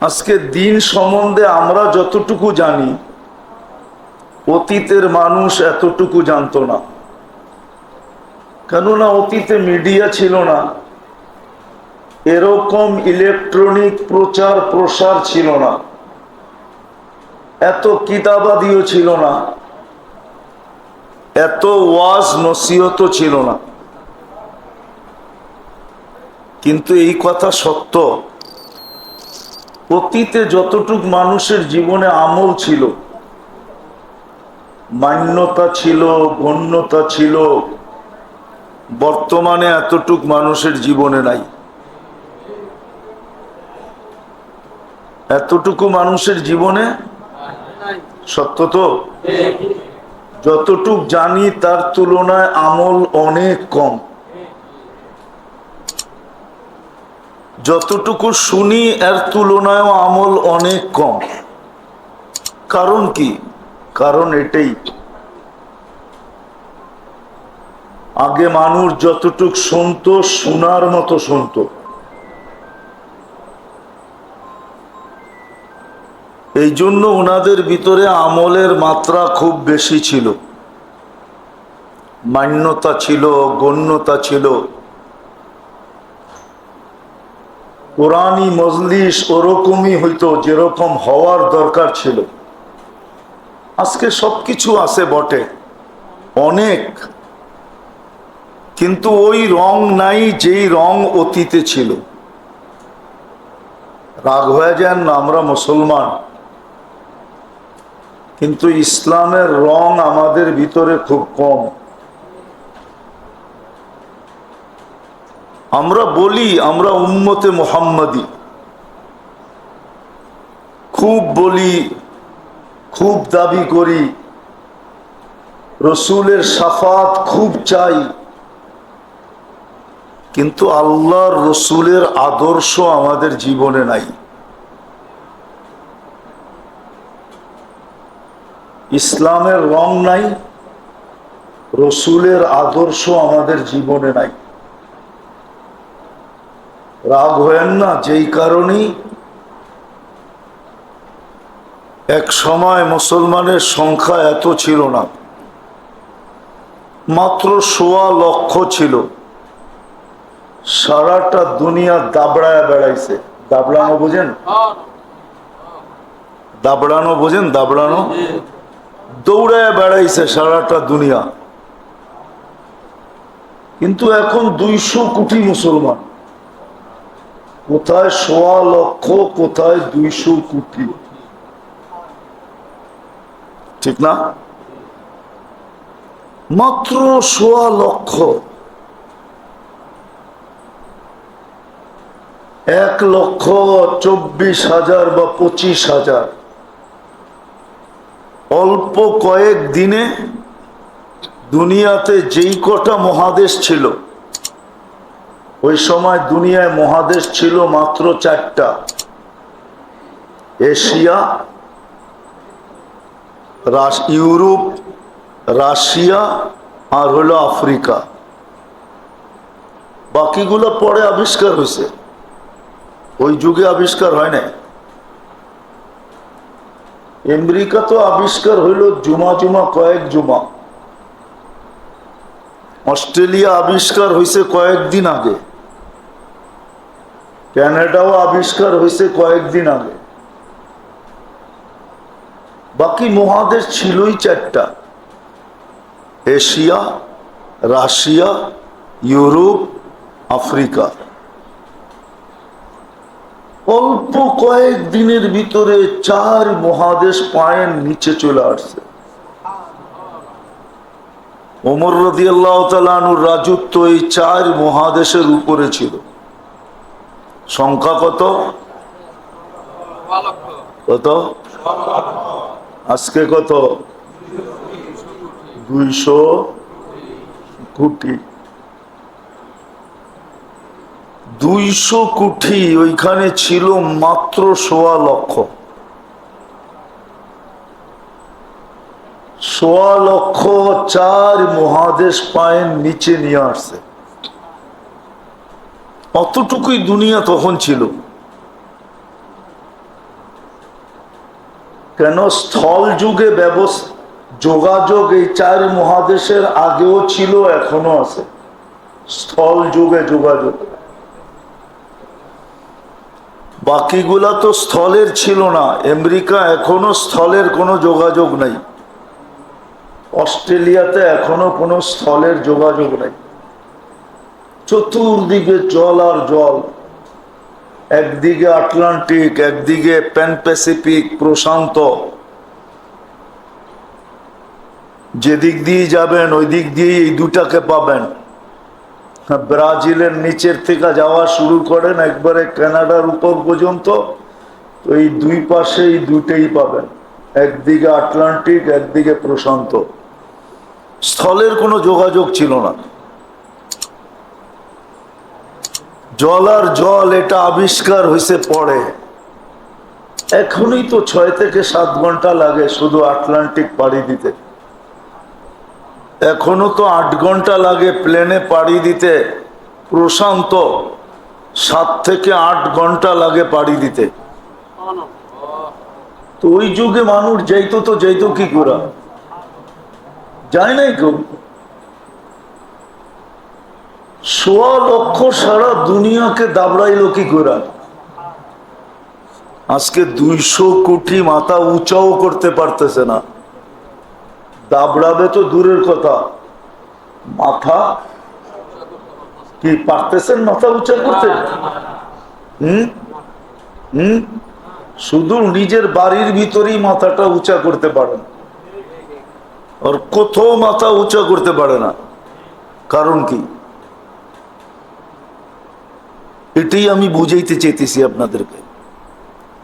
আজকে দিন সম্বন্ধে আমরা যতটুকু জানি, অতীতের মানুষ এতটুকু জানতো না। কেননা অতীতে মিডিয়া ছিল না, এরকম ইলেকট্রনিক প্রচার প্রসার ছিল না, এত কিতাবাদিও ছিল না, এত ওয়াজ নসিহত ছিল না। কিন্তু এই কথা সত্য। অতীতে যতটুক মানুষের জীবনে আমল ছিল মান্যতা ছিল গণ্যতা ছিল বর্তমানে এতটুক মানুষের জীবনে নাই। এতটুকু মানুষের জীবনে সত্য তো? যতটুক জানি তার তুলনায় আমল অনেক কম। যতটুকু শুনি, এর তুলনায়ও আমল অনেক কম। কারণ কি? কারণ এটাই। আগে মানুষ যতটুক শুনতো, শোনার মতো শুনতো। এই জন্য ওনাদের ভিতরে আমলের মাত্রা খুব বেশি ছিল। মান্যতা ছিল, গণ্যতা ছিল। কোরআনী মজলিস ওরকমই হইতো যেরকম হওয়ার দরকার ছিল। আজকে সবকিছু আছে বটে, অনেক। কিন্তু ওই রং নাই যেই রং অতীতে ছিল। রাগ হয়ে যান না, আমরা মুসলমান। কিন্তু ইসলামের রং আমাদের ভিতরে খুব কম। আমরা বলি, আমরা উম্মতে মোহাম্মদি। খুব বলি, খুব দাবি করি, রসুলের সাফাত খুব চাই। কিন্তু আল্লাহর রসুলের আদর্শ আমাদের জীবনে নাই। ইসলামের রং নাই, রসুলের আদর্শ আমাদের জীবনে নাই। রাগ হয়েন না, যেই কারণেই এক সময় মুসলমানের সংখ্যা এত ছিল না। মাত্র সোয়া লক্ষ ছিল। সারাটা দুনিয়া দাবড়ায় বেড়াইছে। দাবড়ানো বুঝেন? দাবড়ানো বুঝেন? দাবড়ানো? দৌড়ায় বেড়াইছে সারাটা দুনিয়া। কিন্তু এখন দুইশো কোটি মুসলমান। কোথায় সোয়া লক্ষ, কোথায় দুইশো কোটি? ঠিক না? মাত্র সোয়া লক্ষ। এক লক্ষ চব্বিশ হাজার বা পঁচিশ হাজার। অল্প কয়েক দিনে দুনিয়াতে যেই কটা মহাদেশ ছিল ওই সময় দুনিয়ায় মহাদেশ ছিল মাত্র চারটা। এশিয়া ইউরোপ, রাশিয়া আর হলো আফ্রিকা। বাকিগুলো পরে আবিষ্কার হয়েছে। ওই যুগে আবিষ্কার হয় নাই। আমেরিকা তো আবিষ্কার হইল জুমা জুমা, কয়েক জুমা। অস্ট্রেলিয়া আবিষ্কার হয়েছে কয়েকদিন আগে। ক্যানাডাও আবিষ্কার হয়েছে কয়েকদিন আগে। বাকি মহাদেশ ছিলই চারটা। Asia, Russia, Europe, Africa. অল্প কয়েক দিনের ভিতরে চার মহাদেশ পায়ের নিচে চলে আসছে। ওমর আল্লাহ রাজত্ব এই চার মহাদেশের উপরে ছিল। সংখ্যা কত? কত? আজকে কত? দুইশো কোটি। দুইশো কোটি, ওইখানে ছিল মাত্র সোয়া লক্ষ। সোয়া লক্ষ চার মহাদেশ পায়ের নিচে নিয়ে আসছে। অতটুকুই দুনিয়া তখন ছিল। কেন স্থল যুগে ব্যবস্থা যোগাযোগ এই চার মহাদেশের আগেও ছিল এখনও আছে। স্থল যুগে যোগাযোগ। বাকিগুলা তো স্থলের ছিল না। আমেরিকা এখনও স্থলের কোনো যোগাযোগ নাই। অস্ট্রেলিয়াতে এখনও কোনো স্থলের যোগাযোগ নাই। চতুর্দিকে জল আর জল। একদিকে আটলান্টিক, একদিকে প্যান প্যাসিফিক প্রশান্ত। যেদিক দিয়ে যাবেন ওই দিক দিয়ে এই দুটাকে পাবেন। ব্রাজিলের নিচের থেকে যাওয়া শুরু করেন একবারে কানাডার উপর পর্যন্ত এই দুই পাশে এই দুটেই পাবেন। একদিকে আটলান্টিক, একদিকে প্রশান্ত। স্থলের কোনো যোগাযোগ ছিল না। জল আর জল এটা আবিষ্কার হয়েছে পরে। এখনই তো ছয় থেকে সাত ঘণ্টা লাগে শুধু আটলান্টিক পাড়ি দিতে। এখনও তো আট ঘণ্টা লাগে প্লেনে পাড়ি দিতে। প্রশান্ত, সাত থেকে আট ঘণ্টা লাগে পাড়ি দিতে। তো ওই যুগে মানুষ যাইতো তো যাইতো কি করা? যায় নাই কেউ? সোয়া লক্ষ সারা দুনিয়াকে দাবড়াইলো কি করা আজকে দুইশো কোটি মাথা উঁচাও করতে পারতেছে না। দাবড়াবে তো দূরের কথা। মাথা কি পারতেছেন মাথা উঁচা করতে? হুম? হুম? শুধু নিজের বাড়ির ভিতরেই মাথাটা উঁচা করতে পারেন আর কোথাও মাথা উঁচা করতে পারে না। কারণ কি? এটাই আমি বুঝাইতে চেয়েছি আপনাদেরকে।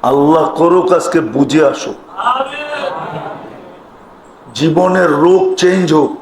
আল্লাহ করো কাজকে বুঝে আসো। জীবনের রোগ চেঞ্জ হোক।